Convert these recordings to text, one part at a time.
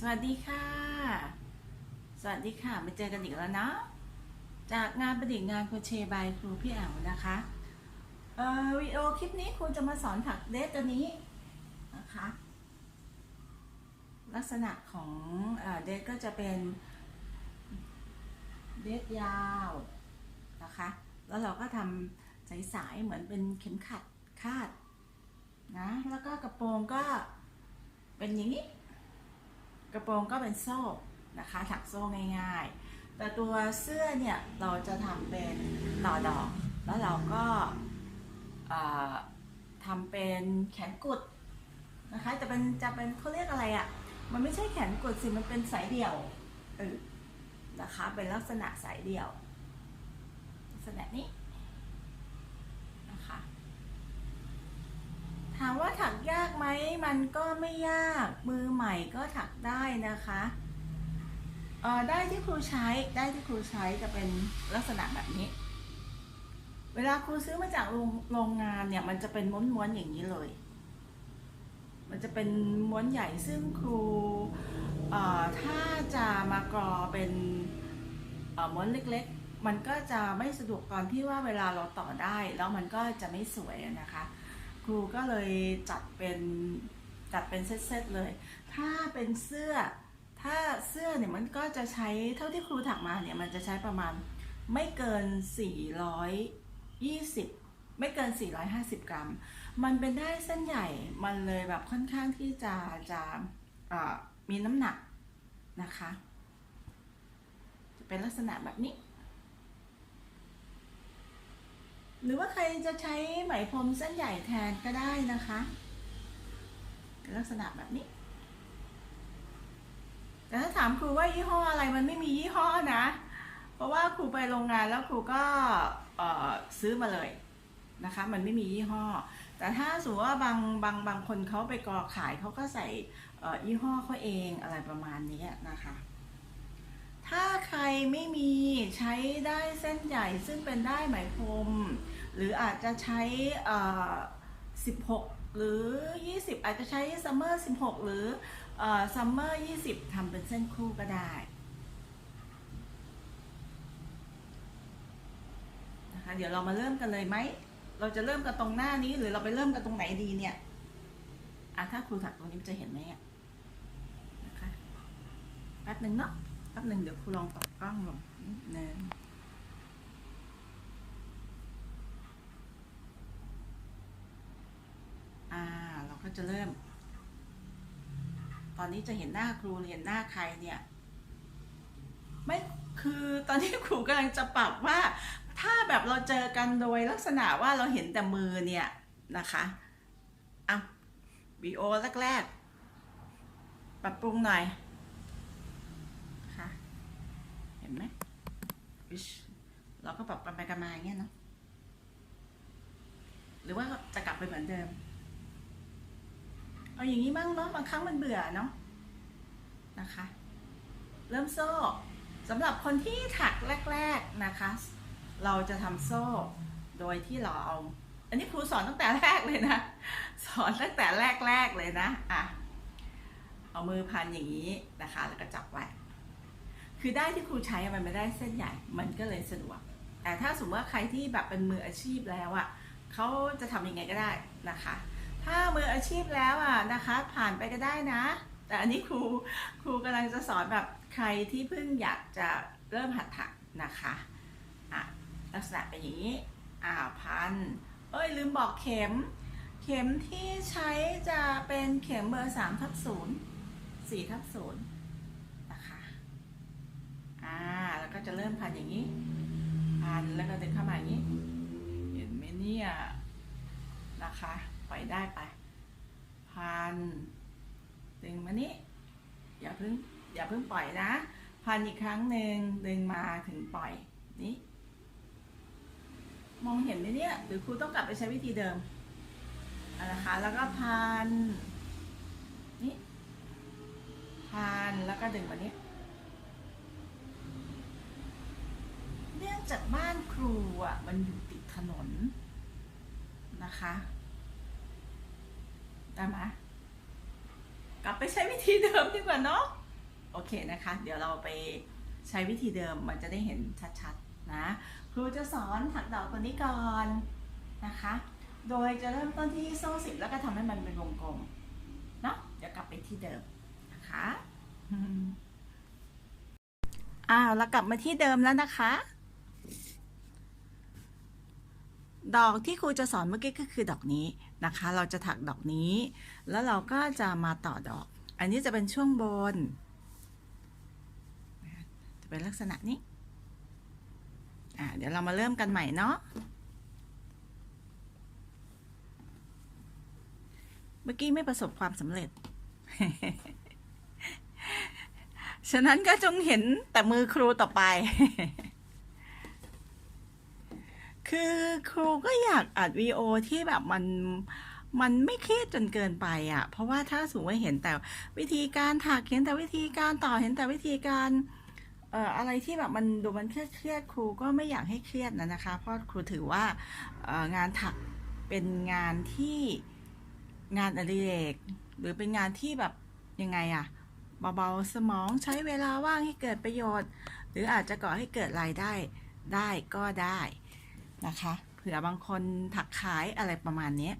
สวัสดีค่ะ สวัสดีค่ะ มาเจอกันอีกแล้วเนาะ จากงานประดิษฐ์งานโคเชบายครูพี่แอ๋วนะคะ เอ่อวิดีโอคลิปนี้ครูจะมาสอนถักเดทตัวนี้นะคะ ลักษณะของเอเดทก็จะเป็นเดทยาวนะคะ แล้วเราก็ทำสายๆเหมือนเป็นเข็มขัดคาดนะ แล้วก็กระโปรงก็เป็นอย่างนี้ ระโปรงก็เป็นโซ่นะคะถักโซ่ง่ายๆ แต่ตัวเสื้อเนี่ยเราจะทำเป็นต่อดอก แล้วเราก็ทำเป็นแขนกุดนะคะจะเป็นจะเป็นเขาเรียกอะไรอะ่ะมันไม่ใช่แขนกุดสิมันเป็นสายเดี่ยวเออนะคะเป็นลักษณะสายเดี่ยวลักษณะนี้นะคะ ถามว่าถักยากไหมมันก็ไม่ยากมือใหม่ก็ถักได้นะคะเออได้ที่ครูใช้ได้ที่ครูใช้จะเป็นลักษณะแบบนี้ เวลาครูซื้อมาจากโรงโรงงานเนี่ยมันจะเป็นม้วนๆอย่างนี้เลย มันจะเป็นม้วนใหญ่ซึ่งครูเอ่อถ้าจะมากรอเป็นเอ่อม้วนเล็กๆ มันก็จะไม่สะดวกตอนที่ว่าเวลาเราต่อได้ แล้วมันก็จะไม่สวยนะคะ ครูก็เลยจัดเป็นจัดเป็นเซตๆเลย ถ้าเป็นเสื้อ ถ้าเสื้อเนี่ยมันก็จะใช้เท่าที่ครูถักมาเนี่ยมันจะใช้ประมาณไม่เกิน 420 ไม่เกิน 450 กรัม มันเป็นได้เส้นใหญ่ มันเลยแบบค่อนข้างที่จะจะเอ่อมีน้ำหนักนะคะ จะเป็นลักษณะแบบนี้ หรือว่าใครจะใช้ไหมพรมเส้นใหญ่แทนก็ได้นะคะ ลักษณะแบบนี้ แต่ถ้าถามครูว่ายี่ห้ออะไรมันไม่มียี่ห้อนะ เพราะว่าครูไปโรงงานแล้วครูก็ซื้อมาเลยนะคะ มันไม่มียี่ห้อ แต่ถ้าสมมติว่าบางบางบางคนเขาไปกอขายเขาก็ใส่ยี่ห้อเขาเองอะไรประมาณนี้นะคะถ้าใครไม่มีใช้ได้เส้นใหญ่ซึ่งเป็นได้ไหมพรม หรืออาจจะใช้ 16 หรือ 20 อาจจะใช้ซัมเมอร์16 หรือซัมเมอร์20ทำเป็นเส้นคู่ก็ได้นะคะเดี๋ยวเรามาเริ่มกันเลยไหม เราจะเริ่มกันตรงหน้านี้หรือเราไปเริ่มกันตรงไหนดีเนี่ยอะถ้าครูถักตรงนี้จะเห็นไหมอะนะคะแป๊บหนึ่งเนาะแป๊บหนึ่งเดี๋ยวครูลองปรับกล้องลงนิดนึง อ่า เราก็ จะเริ่ม ตอนนี้จะเห็นหน้าครูเห็นหน้าใครเนี่ย ไม่คือตอนนี้ครูกำลังจะปรับว่า ถ้าแบบเราเจอกันโดยลักษณะว่าเราเห็นแต่มือเนี่ยนะคะอะวีโอแรกๆ ปรับปรุงหน่อยค่ะเห็นไหมอิ๊ชเราก็ปรับไปกันมาอย่างเงี้ยเนาะหรือว่าจะกลับไปเหมือนเดิม เอาอย่างนี้บ้างเนาะบางครั้งมันเบื่อเนาะนะคะ เริ่มโซ่สำหรับคนที่ถักแรก ๆนะคะ เราจะทำโซ่ โดยที่เราเอา อันนี้ครูสอนตั้งแต่แรกเลยนะ สอนตั้งแต่แรกๆเลยนะอะเอามือพันอย่างนี้นะคะ แล้วก็จับไว้คือได้ที่ครูใช้มันไม่ได้เส้นใหญ่ มันก็เลยสะดวก แต่ถ้าสมมติว่าใครที่แบบเป็นมืออาชีพแล้วอะเขาจะทำยังไงก็ได้นะคะ ถ้ามืออาชีพแล้วอะนะคะ ผ่านไปก็ได้นะ แต่อันนี้ครูครูกำลังจะสอนแบบใครที่เพิ่งอยากจะเริ่มหัดถักนะคะอะลักษณะเป็นอย่างนี้อ่าพันเอ้ยลืมบอกเข็ม เข็มที่ใช้จะเป็นเข็มเบอร์สามทับศูนย์สี่ทับศูนย์นะคะอ่าแล้วก็จะเริ่มพันอย่างนี้ พันแล้วก็ดึงเข้ามาอย่างนี้ เห็นไหมเนี่ยนะคะ ปล่อยได้ไป พันดึงมานี้อย่าเพิ่งอย่าเพิ่งปล่อยนะ พันอีกครั้งหนึ่งดึงมาถึงปล่อยนี้มองเห็นไหมเนี่ย หรือครูต้องกลับไปใช้วิธีเดิมอะนะคะแล้วก็พันนี่พันแล้วก็ดึงมานี้เนื่องจากบ้านครูอะมันอยู่ติดถนนนะคะ ได้ไหมกลับไปใช้วิธีเดิมดีกว่าเนาะโอเคนะคะ เดี๋ยวเราไปใช้วิธีเดิมมันจะได้เห็นชัดๆนะครูจะสอนถักดอกตัวนี้ก่อนนะคะ โดยจะเริ่มต้นที่โซ่สิบแล้วก็ทำให้มันเป็นวงกลมเนาะเดี๋ยวกลับไปที่เดิมนะคะอ้าวเรากลับมาที่เดิมแล้วนะคะ ดอกที่ครูจะสอนเมื่อกี้ก็คือดอกนี้นะคะ เราจะถักดอกนี้ แล้วเราก็จะมาต่อดอก อันนี้จะเป็นช่วงบน จะเป็นลักษณะนี้อ่าเดี๋ยวเรามาเริ่มกันใหม่เนาะ เมื่อกี้ไม่ประสบความสำเร็จ ฉะนั้นก็จงเห็นแต่มือครูต่อไป คือครูก็อยากอัดวีโอที่แบบมันมันไม่เครียดจนเกินไปอะ่ะ เพราะว่าถ้าสมมติว่าเห็นแต่วิธีการถักเห็นแต่วิธีการต่อเห็นแต่วิธีการเอ่ออะไรที่แบบมันดูมันเครียดเครียดครูก็ไม่อยากให้เครียดนะนะคะ เพราะครูถือว่าเอ่องานถักเป็นงานที่งานอดิเรกหรือเป็นงานที่แบบยังไงอะเบาๆสมองใช้เวลาว่างให้เกิดประโยชน์ หรืออาจจะก่อให้เกิดรายได้ได้ก็ได้ นะคะเผื่อบางคนถักขายอะไรประมาณนี้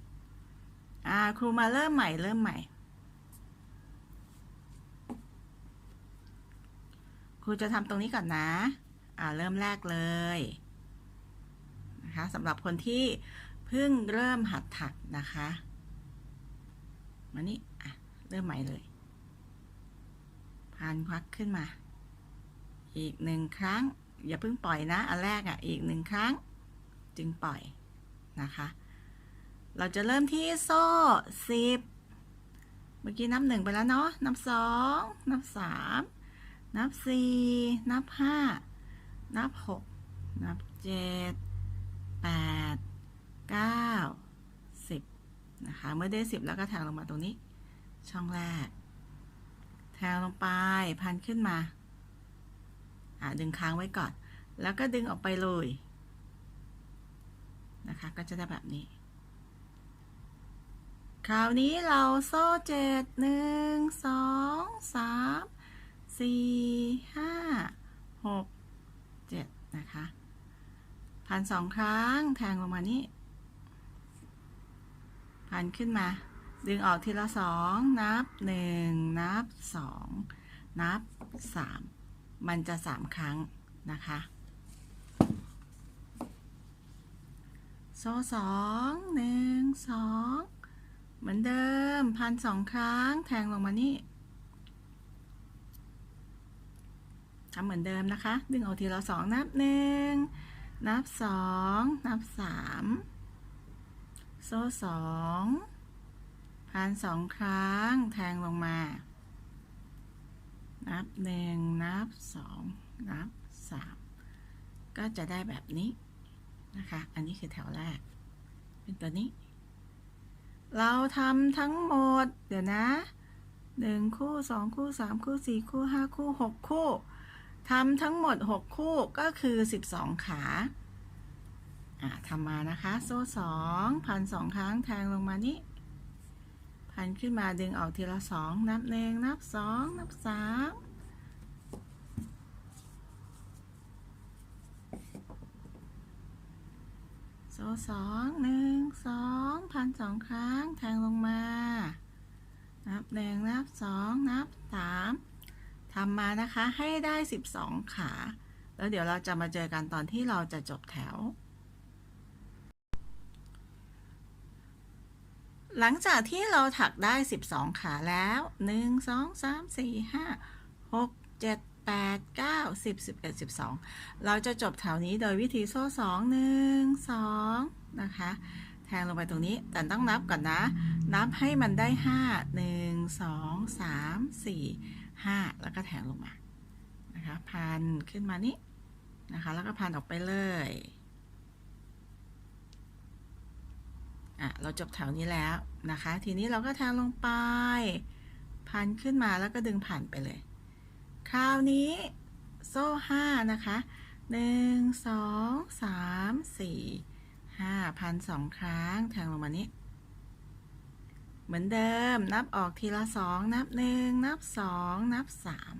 อ่าครูมาเริ่มใหม่เริ่มใหม่ ครูจะทำตรงนี้ก่อนนะอ่าเริ่มแรกเลยนะคะสำหรับคนที่เพิ่งเริ่มหัดถักนะคะมานี่อะเริ่มใหม่เลยพันควักขึ้นมา อีกหนึ่งครั้ง อย่าเพิ่งปล่อยนะ อันแรกอะ อีกหนึ่งครั้ง จึงปล่อยนะคะ เราจะเริ่มที่โซ่สิบเมื่อกี้นับหนึ่งไปแล้วเนาะ นับสองนับสามนับสี่นับห้านับหกนับเจ็ดแปดเก้าสิบนะคะ เมื่อได้สิบแล้วก็แทงลงมาตรงนี้ ช่องแรก แทงลงไปพันขึ้นมา อ่าดึงค้างไว้ก่อน แล้วก็ดึงออกไปเลย นะคะ ก็จะได้แบบนี้ คราวนี้เราโซ่เจ็ดหนึ่งสองสามสี่ห้าหกเจ็ดนะคะพันสองครั้งแทงลงมานี่พันขึ้นมา ดึงออกทีละสองนับหนึ่งนับสองนับสามมันจะสามครั้งนะคะ โซ่สองหนึ่งสองเหมือนเดิมพันสองครั้งแทงลงมานี่ทำเหมือนเดิมนะคะ ดึงออกทีละสองนับหนึ่งนับสองนับสามโซ่สองพันสองครั้งแทงลงมา นับหนึ่งนับสองนับสามก็จะได้แบบนี้ นะคะ อันนี้คือแถวแรก เป็นตัวนี้ เราทำทั้งหมด เดี๋ยวนะหนึ่งคู่สองคู่สามคู่สี่คู่ห้าคู่หกคู่ทำทั้งหมดหกคู่ก็คือสิบสองขาอ่าทำมานะคะ โซ่สองพันสองครั้งแทงลงมานี้พันขึ้นมาดึงออกทีละสองนับหนึ่งนับสองนับสาม สองหนึ่งสองพันสองครั้งแทงลงมา นับหนึ่งนับสองนับสามทำมานะคะให้ได้สิบสองขา แล้วเดี๋ยวเราจะมาเจอกันตอนที่เราจะจบแถว หลังจากที่เราถักได้ 12 ขาแล้ว 1 2 3 4 5 6 7 8 9 10 11 12 เราจะจบแถวนี้โดยวิธีโซ่ 2 1 2 นะคะ แทงลงไปตรงนี้ แต่ต้องนับก่อนนะ นับให้มันได้ 5 1 2 3 4 5 แล้วก็แทงลงมา นะคะ พันขึ้นมานี้นะคะ แล้วก็พันออกไปเลย อะ เราจบแถวนี้แล้วนะคะ ทีนี้เราก็แทงลงไป พันขึ้นมาแล้วก็ดึงผ่านไปเลย คราวนี้โซ่ห้านะคะหนึ่งสองสามสี่ห้าพันสองครั้งแทงลงมานี้ เหมือนเดิมนับออกทีละสองนับหนึ่งนับสองนับสาม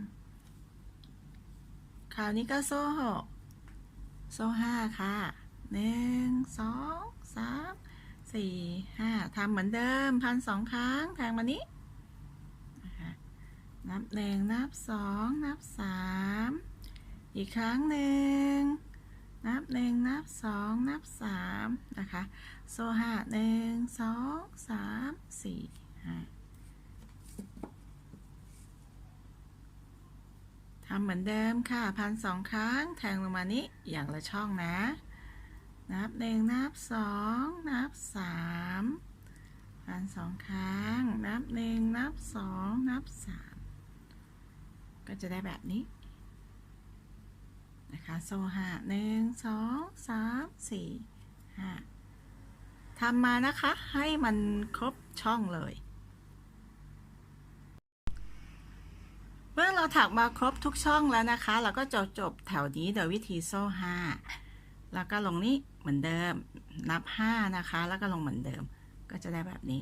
คราวนี้ก็โซ่หกโซ่ห้าค่ะหนึ่งสองสามสี่ห้าทำเหมือนเดิมพันสองครั้งแทงมานี้ นับหนึ่งนับสองนับสามอีกครั้งหนึ่งนับหนึ่งนับสองนับสามนะคะ โซห้าหนึ่งสองสามสี่ห้าทำเหมือนเดิมค่ะพันสองครั้งแทงลงมานี้อย่างละช่องนะ นับหนึ่งนับสองนับสามพันสองครั้ง นับหนึ่งนับสองนับสาม ก็จะได้แบบนี้นะคะโซ่ห้าหนึ่งสองสามสี่ห้าทำมานะคะให้มันครบช่องเลย เมื่อเราถักมาครบทุกช่องแล้วนะคะ เราก็จะจบแถวนี้โดยวิธีโซ่ห้าแล้วก็ลงนี้เหมือนเดิมนับห้านะคะ แล้วก็ลงเหมือนเดิมก็จะได้แบบนี้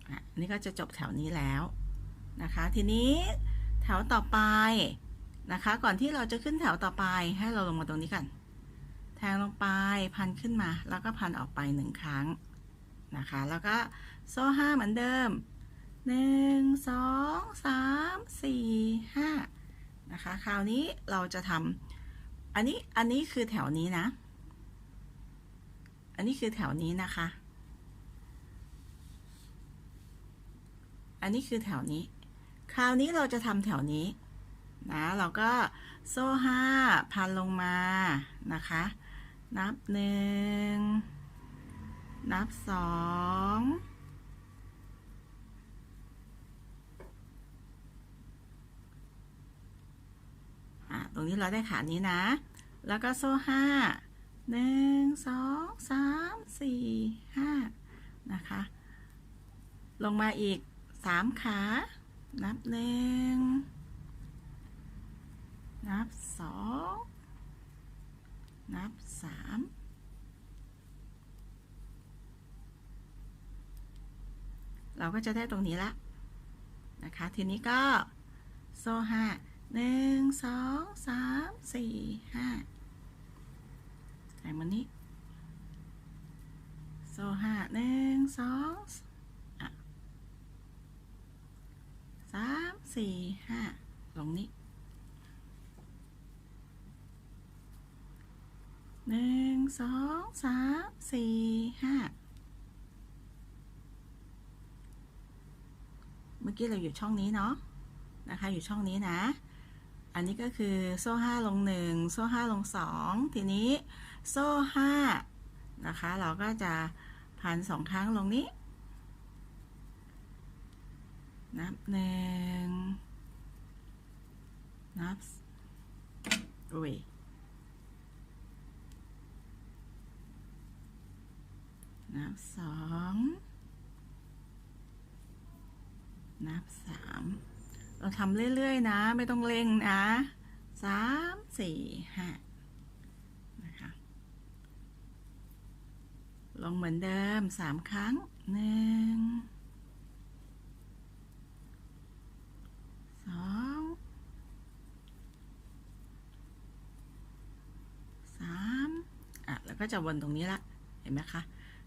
อะอั นี่ก็จะจบแถวนี้แล้วนะคะ ทีนี้แถวต่อไปนะคะ ก่อนที่เราจะขึ้นแถวต่อไปให้เราลงมาตรงนี้กัน แทงลงไปพันขึ้นมา แล้วก็พันออกไปหนึ่งครั้งนะคะ แล้วก็โซ่ห้าเหมือนเดิมหนึ่งสองสามสี่ห้านะคะ คราวนี้เราจะทำอันนี้ อันนี้คือแถวนี้นะ อันนี้คือแถวนี้นะคะ อันนี้คือแถวนี้ คราวนี้เราจะทำแถวนี้นะเราก็โซ่ห้าพันลงมานะคะ นับหนึ่งนับสองอะตรงนี้เราได้ขานี้นะ แล้วก็โซ่ห้าหนึ่งสองสามสี่ห้านะคะ ลงมาอีก สามขา นับหนึ่ง นับสอง นับสามเราก็จะได้ตรงนี้ละนะคะ ทีนี้ก็ โซ่ห้าหนึ่งสองสามสี่ห้าใส่มันนี้ โซ่ห้าหนึ่งสองอะ สามสี่ห้าลงนี้หนึ่งสองสามสี่ห้าเมื่อกี้เราอยู่ช่องนี้เนาะนะคะอยู่ช่องนี้นะ อันนี้ก็คือโซ่ห้าลงหนึ่งโซ่ห้าลงสองทีนี้โซ่ห้านะคะ เราก็จะพันสองครั้งลงนี้ นับหนึ่งนับอุ้ยนับสองนับสามเราทำเรื่อย ๆ นะ ไม่ต้องเร่งนะสามสี่ห้านะคะลงเหมือนเดิมสามครั้งหนึ่งสองสามอะแล้ว ก็จะวนตรงนี้ละ เห็นไหมคะ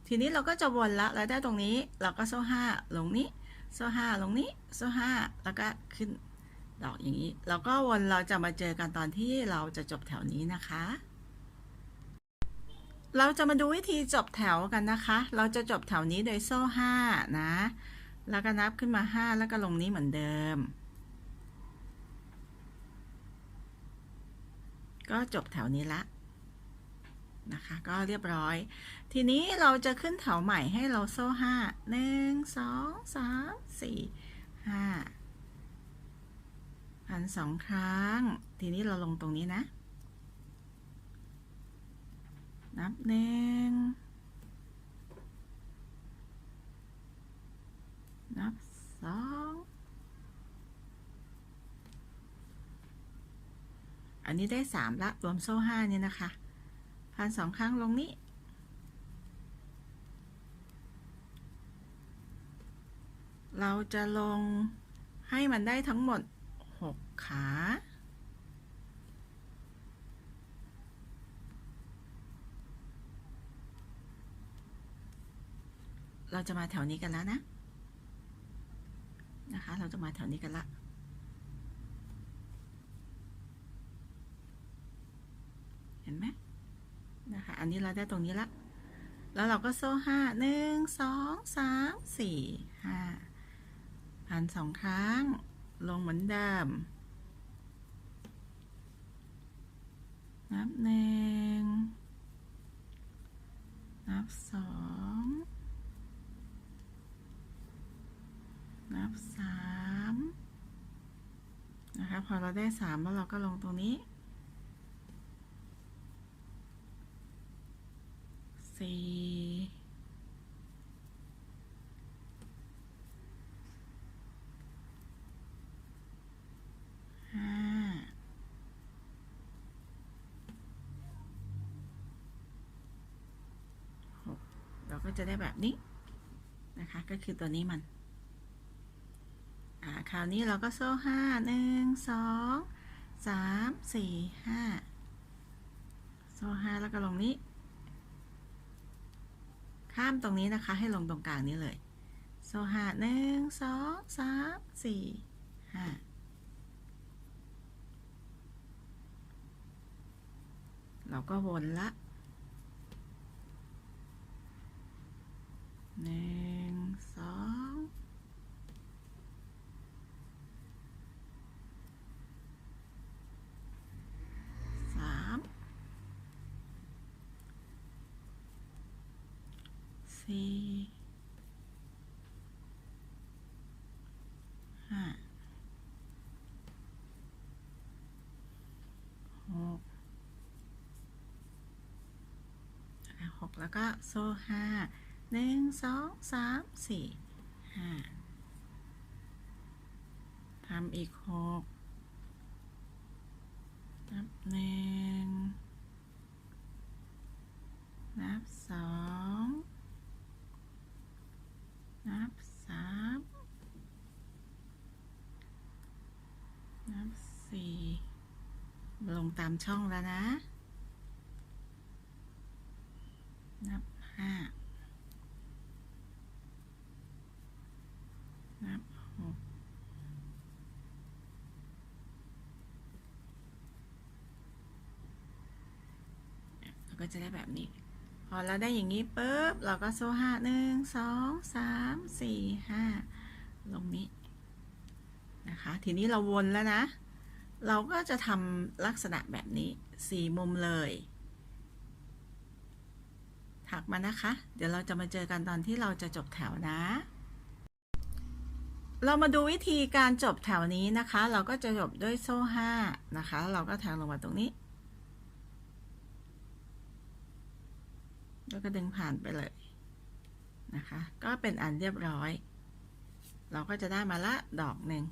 ทีนี้เราก็จะวนละแล้วได้ตรงนี้ เราก็โซ่ห้าลงนี้ โซ่ห้าลงนี้ โซ่ห้าแล้วก็ขึ้นดอกอย่างนี้ แล้วก็วนเราจะมาเจอกันตอนที่เราจะจบแถวนี้นะคะ เราจะมาดูวิธีจบแถวกันนะคะ เราจะจบแถวนี้โดยโซ่ห้านะ แล้วก็นับขึ้นมาห้าแล้วก็ลงนี้เหมือนเดิม ก็จบแถวนี้ละ นะคะ ก็เรียบร้อย ทีนี้เราจะขึ้นแถวใหม่ให้เราโซ่ห้าหนึ่งสองสามสี่ห้าพันสองครั้ง ทีนี้เราลงตรงนี้นะ นับหนึ่งนับสองอันนี้ได้สามละรวมโซ่ห้านี่นะคะ พันสองครั้งลงนี้ เราจะลงให้มันได้ทั้งหมดหกขา เราจะมาแถวนี้กันแล้วนะ นะคะ เราจะมาแถวนี้กันละเห็นไหม นะคะ อันนี้เราได้ตรงนี้ละ แล้วเราก็โซ่ห้าหนึ่งสองสามสี่ห้าพันสองครั้ง ลงเหมือนเดิม นับหนึ่งนับสองนับสามนะคะ พอเราได้สามแล้วเราก็ลงตรงนี้ สี่ห้าหกเราก็จะได้แบบนี้นะคะก็คือตัวนี้มัน อ่า คราวนี้เราก็โซ่ห้าหนึ่งสองสามสี่ห้าโซ่ห้าแล้วก็ลงนี้ ข้ามตรงนี้นะคะ ให้ลงตรงกลางนี้เลย โซหะหนึ่งสองสามสี่ห้าเราก็วนละหนึ่งสองสามสี่ห้าหกอะหก แล้วก็โซ่ห้าหนึ่งสองสามสี่ห้าทำอีกหกนับหนึ่งนับสองนับสามนับสี่ลงตามช่องแล้วนะ นับห้านับหกเราก็จะได้แบบนี้ พอเราได้อย่างนี้ปุ๊บ เราก็โซ่ห้าหนึ่งสองสามสี่ห้าลงนี้นะคะ ทีนี้เราวนแล้วนะ เราก็จะทำลักษณะแบบนี้สี่มุมเลยักมานะคะ เดี๋ยวเราจะมาเจอกันตอนที่เราจะจบแถวนะ เรามาดูวิธีการจบแถวนี้นะคะ เราก็จะจบด้วยโซ่ห้านะคะเราก็แทงลงมาตรงนี้ แล้วก็ดึงผ่านไปเลยนะคะ ก็เป็นอันเรียบร้อย เราก็จะได้มาละดอกหนึ่ง